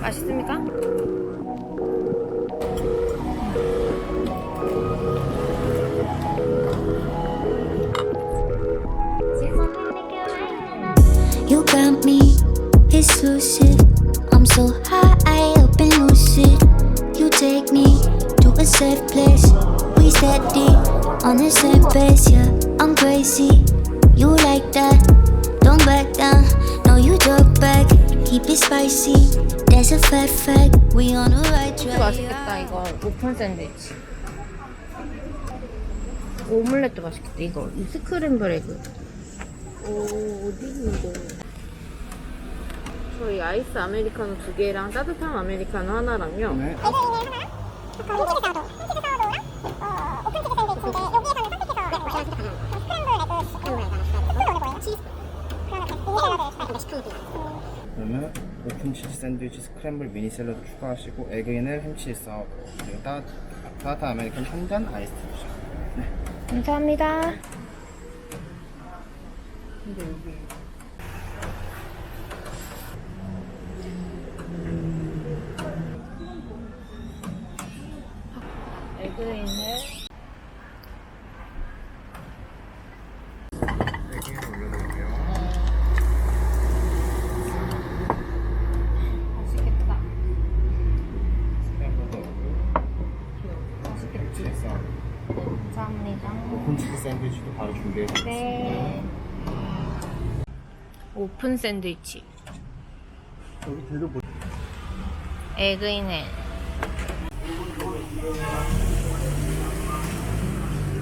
맛있습니까? You got me exclusive. I'm so high up and lucid. You take me to a safe place. We steady on the same pace, yeah. I'm crazy. You like that? Don't back down. No, you talk back. Keep it spicy. There's a fat fact. We on the right track. 맛있겠다 이거. 오픈 샌드위치. 오믈렛도 맛있겠다 이거. 이 스크램블 에그 오 어디 있는데 저희 아이스 아메리카노 두 개랑 따뜻한 아메리카노 하나랑요. 네. 그러면 오픈 치즈 샌드위치 스크램블 미니 샐러드 추가하시고 에그인을 햄치즈 사워도 그리고 따, 따뜻한 아메리카노 한잔 아이스 드시죠. 감사합니다. 에그인을 에그인 올려놓을게요. 맛있겠다 스크램블도 넣고 맛있겠지 햄치즈 사워도 네, 감사합니다 오픈 치즈 샌드위치도 바로 준비해드릴게요. 네. 오픈 샌드위치. 여기 뒤로 보 에그인헬.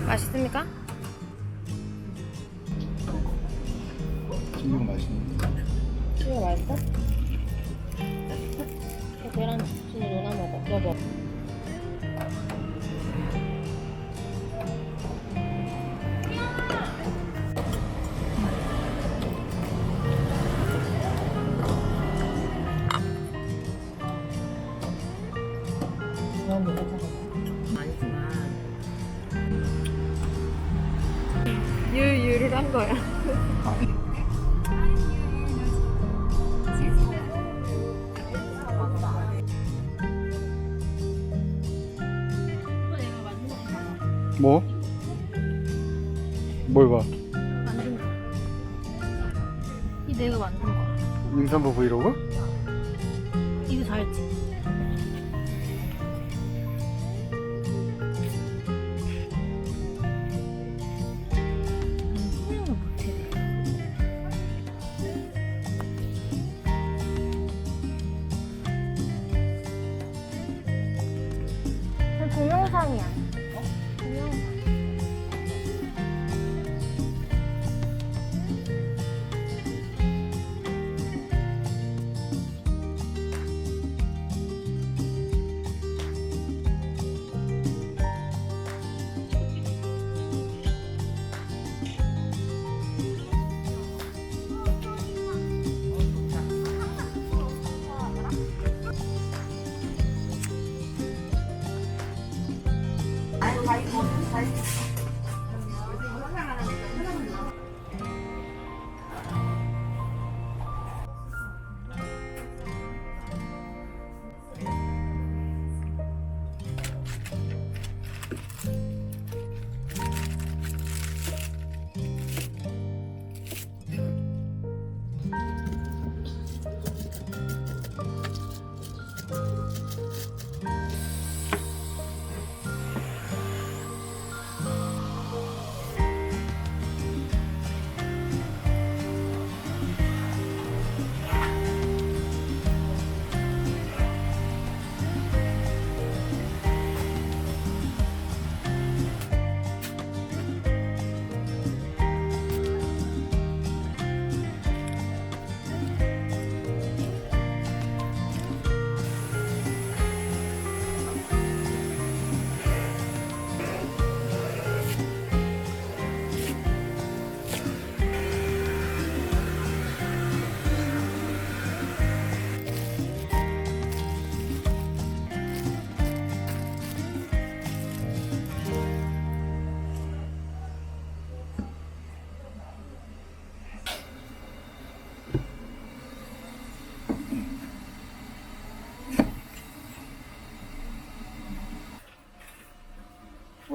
맛있습니까? 지금 맛있는데. 이거 맛있어? 계란 진짜 누나 먹어. 여보. 너무 아니지만 유유를 한 거야. 뭐? 뭘 봐? 만든 거. 이 내가 만든 거야. 임산부 브이로그? 이거 잘했지?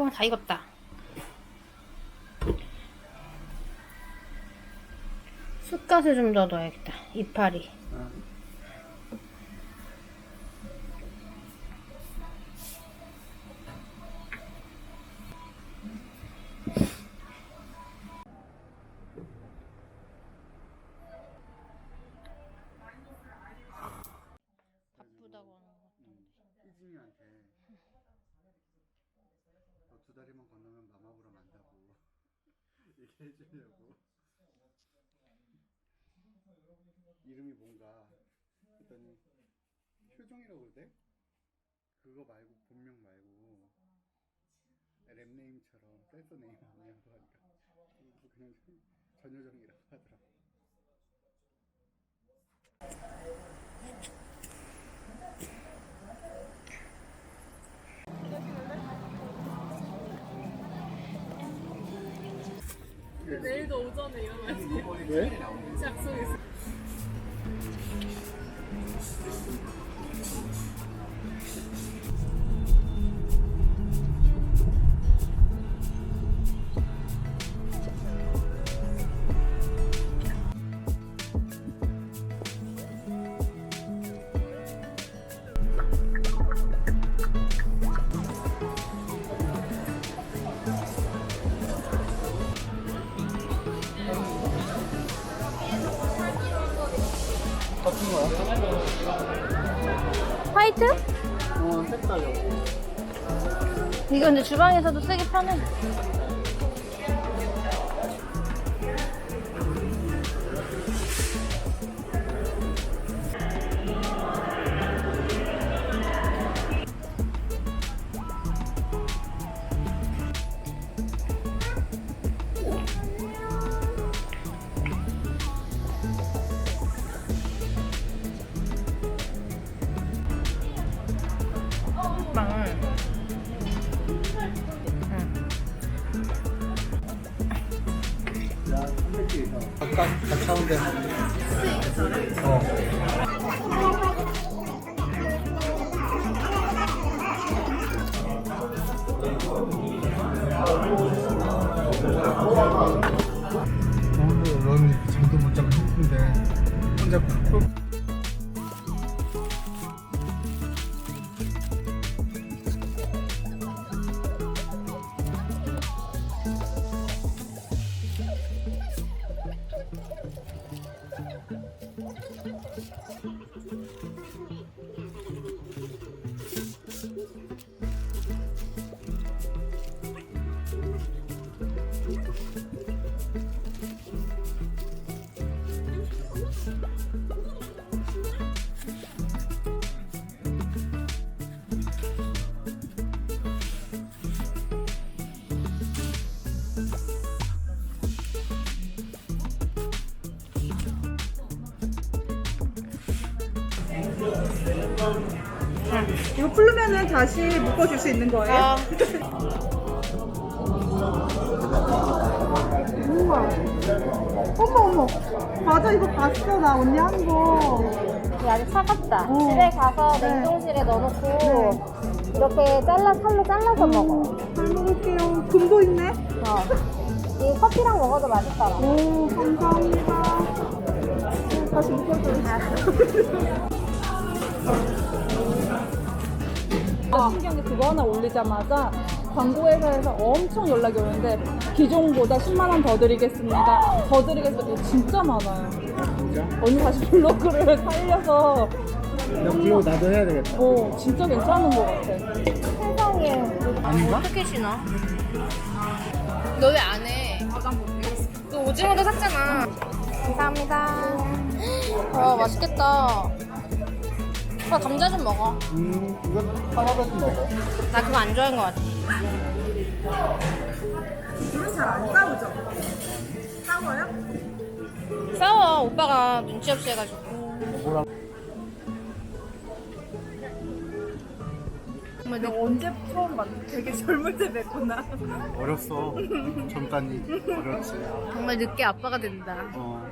아이고 다 익었다. 쑥갓을 좀 더 넣어야겠다. 이파리. 얘기해 주려고. 이름이 뭔가 했더니 효종이라고 그러대? 그거 말고 본명 말고. 랩네임처럼 댄서 네임 아니냐고 하니까. 그냥 전효정이라고 하더라 내 일도 오전에 일어나야지. 왜? 약속 있어. 화이트? 어 색깔이 이거 근데 주방에서도 쓰기 편해. 빵을 야, 300개 이상. 아까 하는데. 어. 오늘 넌 잠도 못 자고 힘든데 혼자 이거 풀르면은 다시 묶어줄 수 있는 거예요? 아, 어머 어머 맞아 이거 봤어 나 언니 하는 거 이게 아주 차갑다. 어. 집에 가서 네. 냉동실에 넣어놓고 이렇게 잘라 살로 잘라서 먹어. 잘 먹을게요 금도 있네 어. 이 커피랑 먹어도 맛있더라. 오 감사합니다 다시 묶어줘 아, 신기한 게 그거 하나 올리자마자 광고회사에서 엄청 연락이 오는데 기존보다 10만 원 더 드리겠습니다. 더 드리겠습니다. 진짜 많아요. 진짜? 언니 다시 블로그를 살려서 야, 블로그 나도 해야 되겠다. 어 진짜 괜찮은 것 같아. 세상에. 아닌가? 어떻게 신어? 너 왜 안 해? 너 오징어도 샀잖아. 감사합니다. 와, 맛있겠다. 오빠 감자 좀 먹어. 음, 이건 하나도 좀 먹어. 나 그거 안 좋아하는 것 같아. 둘은 잘안 싸우죠? 싸워요? 싸워. 오빠가 눈치 없이 해가지고. 뭐라? 너 언제 처음 봤 되게 젊을 때 뵀구나 어렸어. 젊다니 어렸지. 정말 늦게 아빠가 된다. 어.